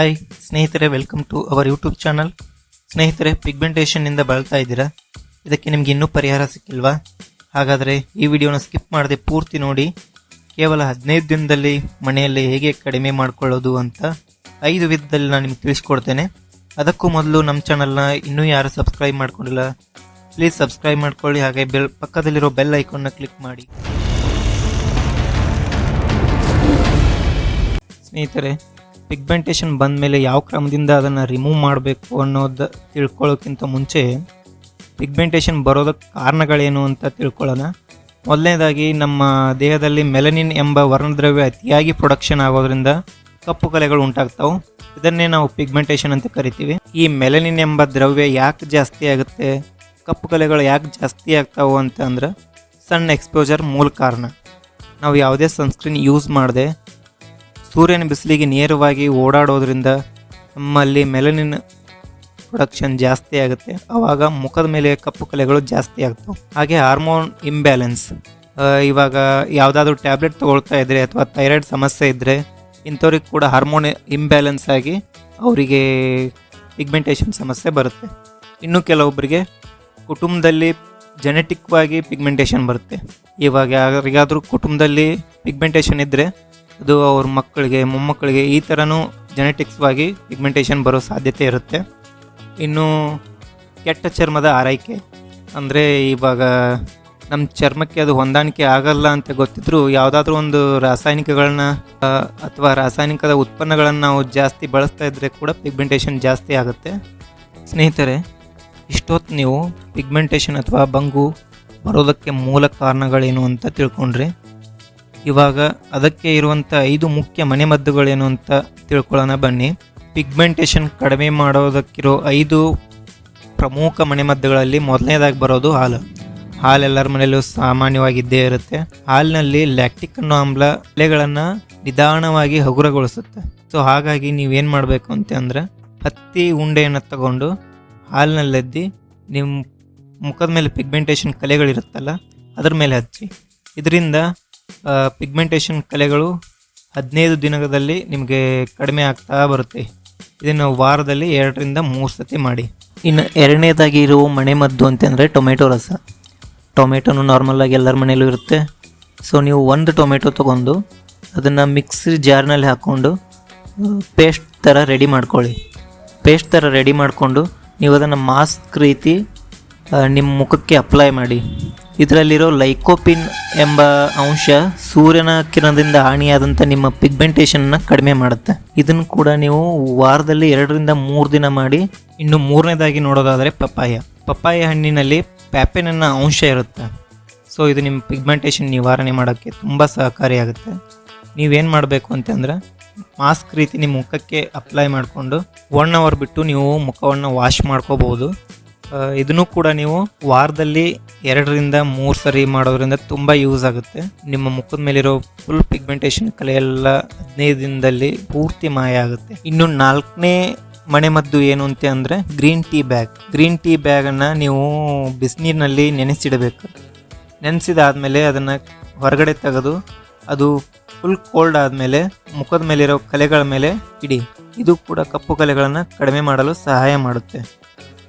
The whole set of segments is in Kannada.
ಹಾಯ್ ಸ್ನೇಹಿತರೆ welcome to our YouTube channel ಸ್ನೇಹಿತರೆ ಪಿಗ್ಮೆಂಟೇಷನ್ನಿಂದ ಬಳಲ್ತಾ ಇದ್ದೀರಾ? ಇದಕ್ಕೆ ನಿಮ್ಗೆ ಇನ್ನೂ ಪರಿಹಾರ ಸಿಕ್ಕಿಲ್ವಾ? ಹಾಗಾದರೆ ಈ ವಿಡಿಯೋನ ಸ್ಕಿಪ್ ಮಾಡದೆ ಪೂರ್ತಿ ನೋಡಿ. ಕೇವಲ ಹದಿನೈದು ದಿನದಲ್ಲಿ ಮನೆಯಲ್ಲಿ ಹೇಗೆ ಕಡಿಮೆ ಮಾಡಿಕೊಳ್ಳೋದು ಅಂತ ಐದು ವಿಧದಲ್ಲಿ ನಾನು ನಿಮ್ಗೆ ತಿಳಿಸ್ಕೊಡ್ತೇನೆ. ಅದಕ್ಕೂ ಮೊದಲು ನಮ್ಮ ಚಾನಲ್ನ ಇನ್ನೂ ಯಾರು ಸಬ್ಸ್ಕ್ರೈಬ್ ಮಾಡ್ಕೊಂಡಿಲ್ಲ ಪ್ಲೀಸ್ ಸಬ್ಸ್ಕ್ರೈಬ್ ಮಾಡ್ಕೊಳ್ಳಿ. ಹಾಗೆ ಬೆಲ್ ಪಕ್ಕದಲ್ಲಿರೋ ಬೆಲ್ ಐಕಾನ್ನ ಕ್ಲಿಕ್ ಮಾಡಿ. ಸ್ನೇಹಿತರೆ ಪಿಗ್ಮೆಂಟೇಷನ್ ಬಂದ ಮೇಲೆ ಯಾವ ಕ್ರಮದಿಂದ ಅದನ್ನು ರಿಮೂವ್ ಮಾಡಬೇಕು ಅನ್ನೋದು ತಿಳ್ಕೊಳ್ಳೋಕ್ಕಿಂತ ಮುಂಚೆ ಪಿಗ್ಮೆಂಟೇಷನ್ ಬರೋದಕ್ಕೆ ಕಾರಣಗಳೇನು ಅಂತ ತಿಳ್ಕೊಳ್ಳೋಣ. ಮೊದಲನೇದಾಗಿ ನಮ್ಮ ದೇಹದಲ್ಲಿ ಮೆಲನಿನ್ ಎಂಬ ವರ್ಣದ್ರವ್ಯ ಅತಿಯಾಗಿ ಪ್ರೊಡಕ್ಷನ್ ಆಗೋದ್ರಿಂದ ಕಪ್ಪು ಕಲೆಗಳು ಉಂಟಾಗ್ತಾವೆ. ಇದನ್ನೇ ನಾವು ಪಿಗ್ಮೆಂಟೇಷನ್ ಅಂತ ಕರಿತೀವಿ. ಈ ಮೆಲನಿನ್ ಎಂಬ ದ್ರವ್ಯ ಯಾಕೆ ಜಾಸ್ತಿ ಆಗುತ್ತೆ, ಕಪ್ಪು ಕಲೆಗಳು ಯಾಕೆ ಜಾಸ್ತಿ ಆಗ್ತಾವೆ ಅಂತ ಅಂದ್ರೆ ಸಣ್ಣ ಎಕ್ಸ್ಪೋಜರ್ ಮೂಲ ಕಾರಣ. ನಾವು ಯಾವುದೇ ಸನ್ಸ್ಕ್ರೀನ್ ಯೂಸ್ ಮಾಡದೆ ಸೂರ್ಯನ ಬಿಸಿಲಿಗೆ ನೇರವಾಗಿ ಓಡಾಡೋದ್ರಿಂದ ನಮ್ಮಲ್ಲಿ ಮೆಲನಿನ್ ಪ್ರೊಡಕ್ಷನ್ ಜಾಸ್ತಿ ಆಗುತ್ತೆ. ಆವಾಗ ಮುಖದ ಮೇಲೆ ಕಪ್ಪು ಕಲೆಗಳು ಜಾಸ್ತಿ ಆಗ್ತವೆ. ಹಾಗೆ ಹಾರ್ಮೋನ್ ಇಂಬ್ಯಾಲೆನ್ಸ್ ಇವಾಗ ಯಾವುದಾದ್ರೂ ಟ್ಯಾಬ್ಲೆಟ್ ತೊಗೊಳ್ತಾ ಇದ್ರೆ ಅಥವಾ ಥೈರಾಯ್ಡ್ ಸಮಸ್ಯೆ ಇದ್ದರೆ ಇಂಥವ್ರಿಗೆ ಕೂಡ ಹಾರ್ಮೋನ್ ಇಂಬ್ಯಾಲೆನ್ಸ್ ಆಗಿ ಅವರಿಗೆ ಪಿಗ್ಮೆಂಟೇಷನ್ ಸಮಸ್ಯೆ ಬರುತ್ತೆ. ಇನ್ನು ಕೆಲವೊಬ್ಬರಿಗೆ ಕುಟುಂಬದಲ್ಲಿ ಜೆನೆಟಿಕ್ವಾಗಿ ಪಿಗ್ಮೆಂಟೇಷನ್ ಬರುತ್ತೆ. ಇವಾಗ ಯಾರಿಗಾದರೂ ಕುಟುಂಬದಲ್ಲಿ ಪಿಗ್ಮೆಂಟೇಷನ್ ಇದ್ದರೆ ಅದು ಅವ್ರ ಮಕ್ಕಳಿಗೆ, ಮೊಮ್ಮಕ್ಕಳಿಗೆ ಈ ಥರನೂ ಜೆನೆಟಿಕ್ಸ್ವಾಗಿ ಪಿಗ್ಮೆಂಟೇಷನ್ ಬರೋ ಸಾಧ್ಯತೆ ಇರುತ್ತೆ. ಇನ್ನು ಕೆಟ್ಟ ಚರ್ಮದ ಆರೈಕೆ, ಅಂದರೆ ಇವಾಗ ನಮ್ಮ ಚರ್ಮಕ್ಕೆ ಅದು ಹೊಂದಾಣಿಕೆ ಆಗಲ್ಲ ಅಂತ ಗೊತ್ತಿದ್ರು ಯಾವುದಾದ್ರೂ ಒಂದು ರಾಸಾಯನಿಕಗಳನ್ನ ಅಥವಾ ರಾಸಾಯನಿಕದ ಉತ್ಪನ್ನಗಳನ್ನು ನಾವು ಜಾಸ್ತಿ ಬಳಸ್ತಾ ಇದ್ದರೆ ಕೂಡ ಪಿಗ್ಮೆಂಟೇಷನ್ ಜಾಸ್ತಿ ಆಗುತ್ತೆ. ಸ್ನೇಹಿತರೆ, ಇಷ್ಟೊತ್ತು ನೀವು ಪಿಗ್ಮೆಂಟೇಷನ್ ಅಥವಾ ಬಂಗು ಬರೋದಕ್ಕೆ ಮೂಲ ಕಾರಣಗಳೇನು ಅಂತ ತಿಳ್ಕೊಂಡ್ರಿ. ಇವಾಗ ಅದಕ್ಕೆ ಇರುವಂಥ ಐದು ಮುಖ್ಯ ಮನೆಮದ್ದುಗಳೇನು ಅಂತ ತಿಳ್ಕೊಳ್ಳೋಣ ಬನ್ನಿ. ಪಿಗ್ಮೆಂಟೇಷನ್ ಕಡಿಮೆ ಮಾಡೋದಕ್ಕಿರೋ ಐದು ಪ್ರಮುಖ ಮನೆಮದ್ದುಗಳಲ್ಲಿ ಮೊದಲನೇದಾಗಿ ಬರೋದು ಹಾಲು. ಹಾಲು ಎಲ್ಲರ ಮನೆಯಲ್ಲೂ ಸಾಮಾನ್ಯವಾಗಿದ್ದೇ ಇರುತ್ತೆ. ಹಾಲಿನಲ್ಲಿ ಲ್ಯಾಕ್ಟಿಕ್ ಅನ್ನೋ ಆಮ್ಲ ಎಲೆಗಳನ್ನು ನಿಧಾನವಾಗಿ ಹಗುರಗೊಳಿಸುತ್ತೆ. ಸೊ ಹಾಗಾಗಿ ನೀವೇನು ಮಾಡಬೇಕು ಅಂತ ಅಂದರೆ ಹತ್ತಿ ಉಂಡೆಯನ್ನು ತಗೊಂಡು ಹಾಲಿನಲ್ಲೆದ್ದಿ ನಿಮ್ಮ ಮುಖದ ಮೇಲೆ ಪಿಗ್ಮೆಂಟೇಷನ್ ಕಲೆಗಳಿರುತ್ತಲ್ಲ, ಅದ್ರ ಮೇಲೆ ಹಚ್ಚಿ. ಇದರಿಂದ ಪಿಗ್ಮೆಂಟೇಷನ್ ಕಲೆಗಳು ಹದಿನೈದು ದಿನದಲ್ಲಿ ನಿಮಗೆ ಕಡಿಮೆ ಆಗ್ತಾ ಬರುತ್ತೆ. ಇದನ್ನು ವಾರದಲ್ಲಿ ಎರಡರಿಂದ ಮೂರು ಸತಿ ಮಾಡಿ. ಇನ್ನು ಎರಡನೇದಾಗಿ ಇರುವ ಮನೆಮದ್ದು ಅಂತಂದರೆ ಟೊಮೆಟೊ ರಸ. ಟೊಮೆಟೊನು ನಾರ್ಮಲಾಗಿ ಎಲ್ಲರ ಮನೆಯಲ್ಲೂ ಇರುತ್ತೆ. ಸೊ ನೀವು ಒಂದು ಟೊಮೆಟೊ ತೊಗೊಂಡು ಅದನ್ನು ಮಿಕ್ಸಿ ಜಾರ್ನಲ್ಲಿ ಹಾಕ್ಕೊಂಡು ಪೇಸ್ಟ್ ಥರ ರೆಡಿ ಮಾಡ್ಕೊಳ್ಳಿ. ಪೇಸ್ಟ್ ಥರ ರೆಡಿ ಮಾಡಿಕೊಂಡು ನೀವು ಅದನ್ನು ಮಾಸ್ಕ್ ರೀತಿ ನಿಮ್ಮ ಮುಖಕ್ಕೆ ಅಪ್ಲೈ ಮಾಡಿ. ಇದರಲ್ಲಿರೋ ಲೈಕೋಪಿನ್ ಎಂಬ ಅಂಶ ಸೂರ್ಯನ ಕಿರಣದಿಂದ ಹಾನಿಯಾದಂಥ ನಿಮ್ಮ ಪಿಗ್ಮೆಂಟೇಷನ್ನ ಕಡಿಮೆ ಮಾಡುತ್ತೆ. ಇದನ್ನು ಕೂಡ ನೀವು ವಾರದಲ್ಲಿ ಎರಡರಿಂದ ಮೂರು ದಿನ ಮಾಡಿ ಇನ್ನು ಮೂರನೇದಾಗಿ ನೋಡೋದಾದರೆ ಪಪ್ಪಾಯ. ಪಪ್ಪಾಯ ಹಣ್ಣಿನಲ್ಲಿ ಪ್ಯಾಪೆನ್ ಅಂಶ ಇರುತ್ತೆ. ಸೊ ಇದು ನಿಮ್ಮ ಪಿಗ್ಮೆಂಟೇಷನ್ ನಿವಾರಣೆ ಮಾಡೋಕ್ಕೆ ತುಂಬ ಸಹಕಾರಿಯಾಗುತ್ತೆ ನೀವೇನು ಮಾಡಬೇಕು ಅಂತಂದ್ರೆ ಮಾಸ್ಕ್ ರೀತಿ ನಿಮ್ಮ ಮುಖಕ್ಕೆ ಅಪ್ಲೈ ಮಾಡಿಕೊಂಡು ಒನ್ ಅವರ್ ಬಿಟ್ಟು ನೀವು ಮುಖವನ್ನು ವಾಶ್ ಮಾಡ್ಕೋಬೋದು ಆ, ಇದನ್ನು ಕೂಡ ನೀವು ವಾರದಲ್ಲಿ ಎರಡರಿಂದ ಮೂರು ಸರಿ ಮಾಡೋದ್ರಿಂದ ತುಂಬ ಯೂಸ್ ಆಗುತ್ತೆ. ನಿಮ್ಮ ಮುಖದ ಮೇಲಿರೋ ಫುಲ್ ಪಿಗ್ಮೆಂಟೇಷನ್ ಕಲೆ ಎಲ್ಲ ಹದಿನೈದು ದಿನದಲ್ಲಿ ಪೂರ್ತಿ ಮಾಯ ಆಗುತ್ತೆ. ಇನ್ನು ನಾಲ್ಕನೇ ಮನೆಮದ್ದು ಏನು ಅಂತ ಅಂದರೆ green tea bag green tea ಬ್ಯಾಗನ್ನು ನೀವು ಬಿಸಿನೀರಿನಲ್ಲಿ ನೆನೆಸಿಡಬೇಕು. ನೆನೆಸಿದಾದ್ಮೇಲೆ ಅದನ್ನು ಹೊರಗಡೆ ತೆಗೆದು ಅದು ಫುಲ್ ಕೋಲ್ಡ್ ಆದಮೇಲೆ ಮುಖದ ಮೇಲಿರೋ ಕಲೆಗಳ ಮೇಲೆ ಇಡಿ. ಇದು ಕೂಡ ಕಪ್ಪು ಕಲೆಗಳನ್ನು ಕಡಿಮೆ ಮಾಡಲು ಸಹಾಯ ಮಾಡುತ್ತೆ.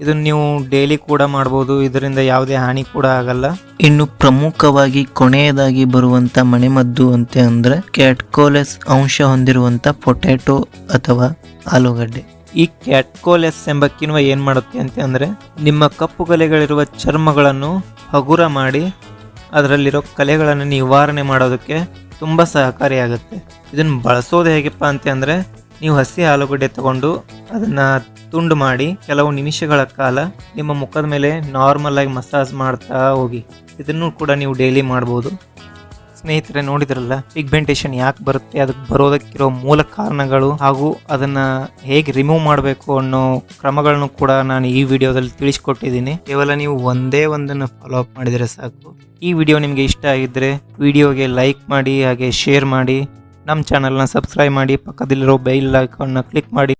ಇದನ್ನು ನೀವು ಡೈಲಿ ಕೂಡ ಮಾಡ್ಬೋದು ಇದರಿಂದ ಯಾವುದೇ ಹಾನಿ ಕೂಡ ಆಗಲ್ಲ. ಇನ್ನು ಪ್ರಮುಖವಾಗಿ ಕೊನೆಯದಾಗಿ ಬರುವಂತ ಮನೆಮದ್ದು ಅಂತ ಅಂದ್ರೆ ಕ್ಯಾಟ್ಕೋಲೆಸ್ ಅಂಶ ಹೊಂದಿರುವಂತ ಪೊಟ್ಯಾಟೊ ಅಥವಾ ಆಲೂಗಡ್ಡೆ. ಈ ಕ್ಯಾಟ್ಕೋಲೆಸ್ ಎಂಬ ಕಿಣ್ವ ಏನು ಮಾಡುತ್ತೆ ಅಂತ ಅಂದರೆ ನಿಮ್ಮ ಕಪ್ಪು ಕಲೆಗಳಿರುವ ಚರ್ಮಗಳನ್ನು ಹಗುರ ಮಾಡಿ ಅದರಲ್ಲಿರೋ ಕಲೆಗಳನ್ನು ನಿವಾರಣೆ ಮಾಡೋದಕ್ಕೆ ತುಂಬ ಸಹಕಾರಿಯಾಗುತ್ತೆ ಇದನ್ನು ಬಳಸೋದು ಹೇಗಪ್ಪ ಅಂತ ಅಂದರೆ ನೀವು ಹಸಿ ಆಲೂಗಡ್ಡೆ ತಗೊಂಡು ಅದನ್ನು ತುಂಡು ಮಾಡಿ ಕೆಲವು ನಿಮಿಷಗಳ ಕಾಲ ನಿಮ್ಮ ಮುಖದ ಮೇಲೆ ನಾರ್ಮಲ್ ಆಗಿ ಮಸಾಜ್ ಮಾಡ್ತಾ ಹೋಗಿ. ಇದನ್ನು ಕೂಡ ನೀವು ಡೈಲಿ ಮಾಡ್ಬೋದು. ಸ್ನೇಹಿತರೆ, ನೋಡಿದ್ರಲ್ಲ ಪಿಗ್ಮೆಂಟೇಷನ್ ಯಾಕೆ ಬರುತ್ತೆ, ಅದಕ್ಕೆ ಬರೋದಕ್ಕಿರೋ ಮೂಲ ಕಾರಣಗಳು ಹಾಗೂ ಅದನ್ನ ಹೇಗೆ ರಿಮೂವ್ ಮಾಡಬೇಕು ಅನ್ನೋ ಕ್ರಮಗಳನ್ನು ಕೂಡ ನಾನು ಈ ವಿಡಿಯೋದಲ್ಲಿ ತಿಳಿಸ್ಕೊಟ್ಟಿದ್ದೀನಿ. ಕೇವಲ ನೀವು ಒಂದೇ ಒಂದನ್ನು ಫಾಲೋ ಅಪ್ ಮಾಡಿದರೆ ಸಾಕು. ಈ ವಿಡಿಯೋ ನಿಮಗೆ ಇಷ್ಟ ಆಗಿದ್ದರೆ ವಿಡಿಯೋಗೆ ಲೈಕ್ ಮಾಡಿ, ಹಾಗೆ ಶೇರ್ ಮಾಡಿ. ನಮ್ಮ ಚಾನಲ್ನ ಸಬ್ಸ್ಕ್ರೈಬ್ ಮಾಡಿ, ಪಕ್ಕದಲ್ಲಿರೋ ಬೆಲ್ ಐಕಾನ್ನ ಕ್ಲಿಕ್ ಮಾಡಿ.